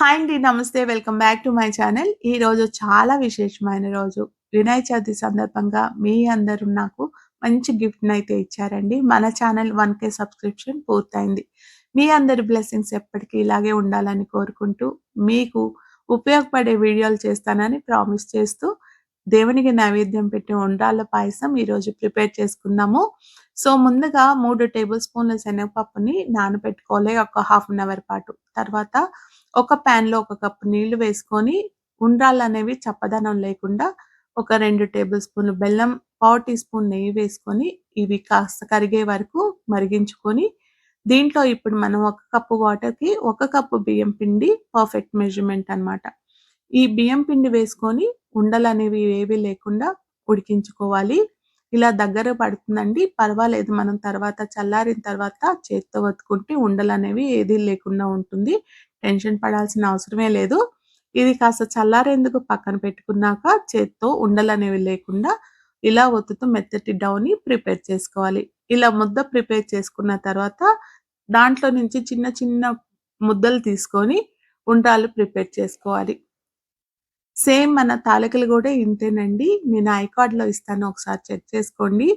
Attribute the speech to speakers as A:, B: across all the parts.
A: Hi అండి. నమస్తే. Welcome back to my channel. రోజు చాలా విశేషమైన రోజు. వినాయక చవితి సందర్భంగా మీ అందరూ నాకు మంచి గిఫ్ట్‌నైతే ఇచ్చారండి. మన ఛానల్ 1,000 సబ్స్క్రిప్షన్ పూర్తయింది. మీ అందరి బ్లెస్సింగ్స్ ఎప్పటికీ ఇలాగే ఉండాలని కోరుకుంటూ, మీకు ఉపయోగపడే వీడియోలు చేస్తానని ప్రామిస్ చేస్తూ, దేవునికి నైవేద్యం పెట్టి ఉండ్రాళ్ళ పాయసం ఈరోజు ప్రిపేర్ చేసుకుందాము. సో, ముందుగా మూడు టేబుల్ స్పూన్ల శనగపప్పుని నానబెట్టుకోవాలి ఒక హాఫ్ అన్ అవర్ పాటు. తర్వాత ఒక ప్యాన్‌లో ఒక కప్పు నీళ్ళు వేసుకొని, ఉండ్రాళ్ళనేవి చప్పదనం లేకుండా ఒక రెండు టేబుల్ స్పూన్లు బెల్లం, పావు టీ స్పూన్ నెయ్యి వేసుకొని, ఇవి కాస్త కరిగే వరకు మరిగించుకొని, దీంట్లో ఇప్పుడు మనం ఒక కప్పు వాటర్‌కి ఒక కప్పు బియ్యం పిండి పర్ఫెక్ట్ మెజర్‌మెంట్ అన్నమాట. ఈ బియ్యం పిండి వేసుకొని ఉండలు అనేవి ఏవి లేకుండా ఉడికించుకోవాలి. ఇలా దగ్గర పడుతుందండి. పర్వాలేదు మనం తర్వాత చల్లారిన తర్వాత చేత్తో ఒత్తుకుంటే ఉండలనేవి ఏది లేకుండా ఉంటుంది. టెన్షన్ పడాల్సిన అవసరమే లేదు. ఇది కాస్త చల్లారేందుకు పక్కన పెట్టుకున్నాక చేత్తో ఉండలు అనేవి లేకుండా ఇలా ఒత్తుతూ మెత్తటి డౌని ప్రిపేర్ చేసుకోవాలి. ఇలా ముద్ద ప్రిపేర్ చేసుకున్న తర్వాత దాంట్లో నుంచి చిన్న చిన్న ముద్దలు తీసుకొని ఉండాలు ప్రిపేర్ చేసుకోవాలి. సేమ్ మన తాలకలు కూడా ఇంతేనండి. నేను ఐకార్డ్‌లో ఇస్తాను ఒకసారి చెక్ చేసుకోండి.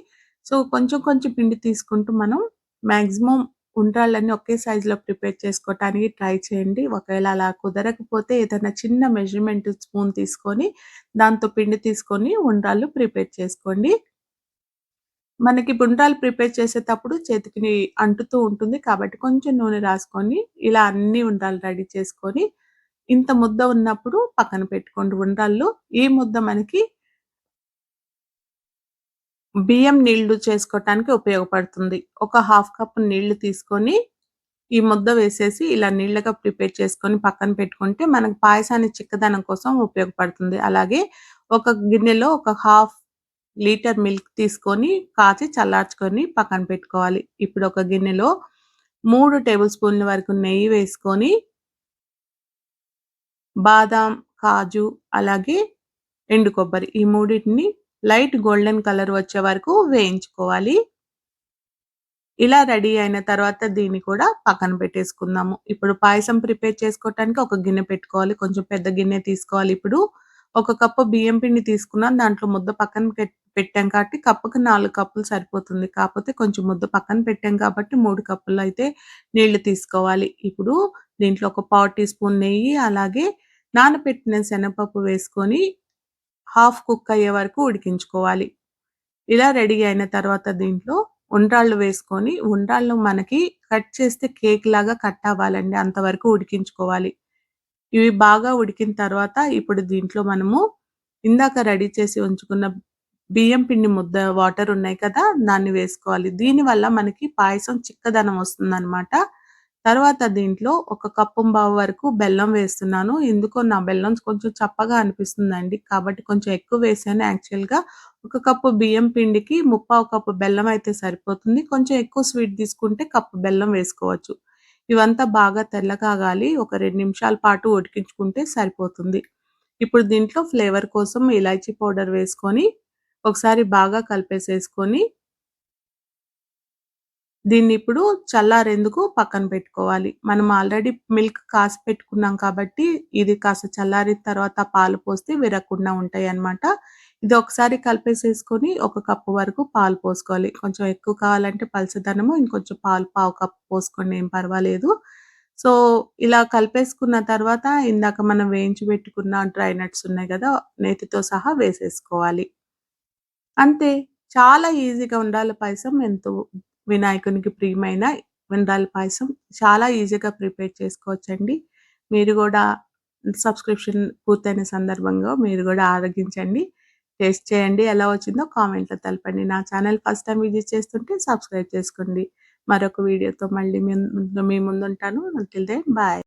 A: సో, కొంచెం కొంచెం పిండి తీసుకుంటూ మనం మ్యాక్సిమం ఉండ్రాళ్ళన్నీ ఒకే సైజులో ప్రిపేర్ చేసుకోవటానికి ట్రై చేయండి. ఒకవేళ అలా కుదరకపోతే ఏదైనా చిన్న మెజర్‌మెంట్ స్పూన్ తీసుకొని, దాంతో పిండి తీసుకొని ఉండ్రాళ్ళు ప్రిపేర్ చేసుకోండి. మనకి ఉండ్రాలు ప్రిపేర్ చేసేటప్పుడు చేతికి అంటుతూ ఉంటుంది. కాబట్టి కొంచెం నూనె రాసుకొని, ఇలా అన్ని ఉండ్రాలు రెడీ చేసుకొని, ఇంత ముద్ద ఉన్నప్పుడు పక్కన పెట్టుకోండి ఉండ్రాళ్ళు. ఈ ముద్ద మనకి బియ్యం నీళ్ళు చేసుకోవటానికి ఉపయోగపడుతుంది. ఒక హాఫ్ కప్ నీళ్ళు తీసుకొని, ఈ ముద్ద వేసేసి ఇలా నీళ్ళగా ప్రిపేర్ చేసుకొని పక్కన పెట్టుకుంటే, మనకు పాయసాన్ని చిక్కదనం కోసం ఉపయోగపడుతుంది. అలాగే ఒక గిన్నెలో ఒక హాఫ్ లీటర్ మిల్క్ తీసుకొని, కాచి చల్లార్చుకొని పక్కన పెట్టుకోవాలి. ఇప్పుడు ఒక గిన్నెలో మూడు టేబుల్ స్పూన్ల వరకు నెయ్యి వేసుకొని బాదాం, కాజు అలాగే ఎండు కొబ్బరి ఈ మూడింటిని లైట్ గోల్డెన్ కలర్ వచ్చే వరకు వేయించుకోవాలి. ఇలా రెడీ అయిన తర్వాత దీన్ని కూడా పక్కన పెట్టేసుకుందాము. ఇప్పుడు పాయసం ప్రిపేర్ చేసుకోవటానికి ఒక గిన్నె పెట్టుకోవాలి. కొంచెం పెద్ద గిన్నె తీసుకోవాలి ఇప్పుడు. ఒక కప్పు బియ్యం పిండి తీసుకున్నాం దాంట్లో ముద్ద పక్కన పెట్టాం కాబట్టి కప్పుకి నాలుగు కప్పులు సరిపోతుంది. కాకపోతే కొంచెం ముద్ద పక్కన పెట్టాం కాబట్టి మూడు కప్పులు అయితే నీళ్ళు తీసుకోవాలి. ఇప్పుడు దీంట్లో ఒక పావు టీ స్పూన్ నెయ్యి, అలాగే నానబెట్టిన శనగపప్పు వేసుకొని హాఫ్ కుక్ అయ్యే వరకు ఉడికించుకోవాలి. ఇలా రెడీ అయిన తర్వాత దీంట్లో ఉండ్రాళ్ళు వేసుకొని, ఉండ్రాళ్ళు మనకి కట్ చేస్తే కేక్ లాగా కట్ అవ్వాలండి. అంతవరకు ఉడికించుకోవాలి. ఇవి బాగా ఉడికిన తర్వాత ఇప్పుడు దీంట్లో మనము ఇందాక రెడీ చేసి ఉంచుకున్న బియ్యం పిండి ముద్ద వాటర్ ఉన్నాయి కదా! దాన్ని వేసుకోవాలి. దీనివల్ల మనకి పాయసం చిక్కదనం వస్తుందన్నమాట. తర్వాత దీంట్లో ఒక కప్పుంబావు వరకు బెల్లం వేస్తున్నాను. ఎందుకో నా బెల్లం కొంచెం చప్పగా అనిపిస్తుందండి. కాబట్టి కొంచెం ఎక్కువ వేసాను యాక్చువల్‌గా. ఒక కప్పు బియ్యం పిండికి ముప్పావు కప్పు బెల్లం అయితే సరిపోతుంది. కొంచెం ఎక్కువ స్వీట్ తీసుకుంటే కప్పు బెల్లం వేసుకోవచ్చు. ఇవంతా బాగా తెల్లగాగాలి. ఒక రెండు నిమిషాల పాటు ఉడికించుకుంటే సరిపోతుంది. ఇప్పుడు దీంట్లో ఫ్లేవర్ కోసం ఇలాచీ పౌడర్ వేసుకొని, ఒకసారి బాగా కలిపేసేసుకొని దీన్ని ఇప్పుడు చల్లారేందుకు పక్కన పెట్టుకోవాలి. మనం ఆల్రెడీ మిల్క్ కాసి పెట్టుకున్నాం కాబట్టి, ఇది కాస్త చల్లారిన తర్వాత పాలు పోస్తే విరగకుండా ఉంటాయన్నమాట. ఇది ఒకసారి కలిపేసేసుకొని ఒక కప్పు వరకు పాలు పోసుకోవాలి. కొంచెం ఎక్కువ కావాలంటే పలసదనము ఇంకొంచెం పాలు పావు కప్పు పోసుకోండి ఏం పర్వాలేదు. సో, ఇలా కలిపేసుకున్న తర్వాత ఇందాక మనం వేయించి పెట్టుకున్న డ్రై నట్స్ ఉన్నాయి కదా నేతితో సహా వేసేసుకోవాలి. అంతే. చాలా ఈజీగా ఉండాలి పాయసం ఎంతో వినాయకునికి ప్రియమైన ఉండ్రాళ్ళ పాయసం చాలా ఈజీగా ప్రిపేర్ చేసుకోవచ్చండి. మీరు కూడా సబ్స్క్రిప్షన్ పూర్తయిన సందర్భంగా మీరు కూడా ఆరగించండి. టేస్ట్ చేయండి. ఎలా వచ్చిందో కామెంట్‌లో తెలపండి. నా ఛానల్ ఫస్ట్ టైం విజిట్ చేస్తుంటే సబ్స్క్రైబ్ చేసుకోండి. మరొక వీడియోతో మళ్ళీ మీ మీ ముందుంటాను. Until then bye.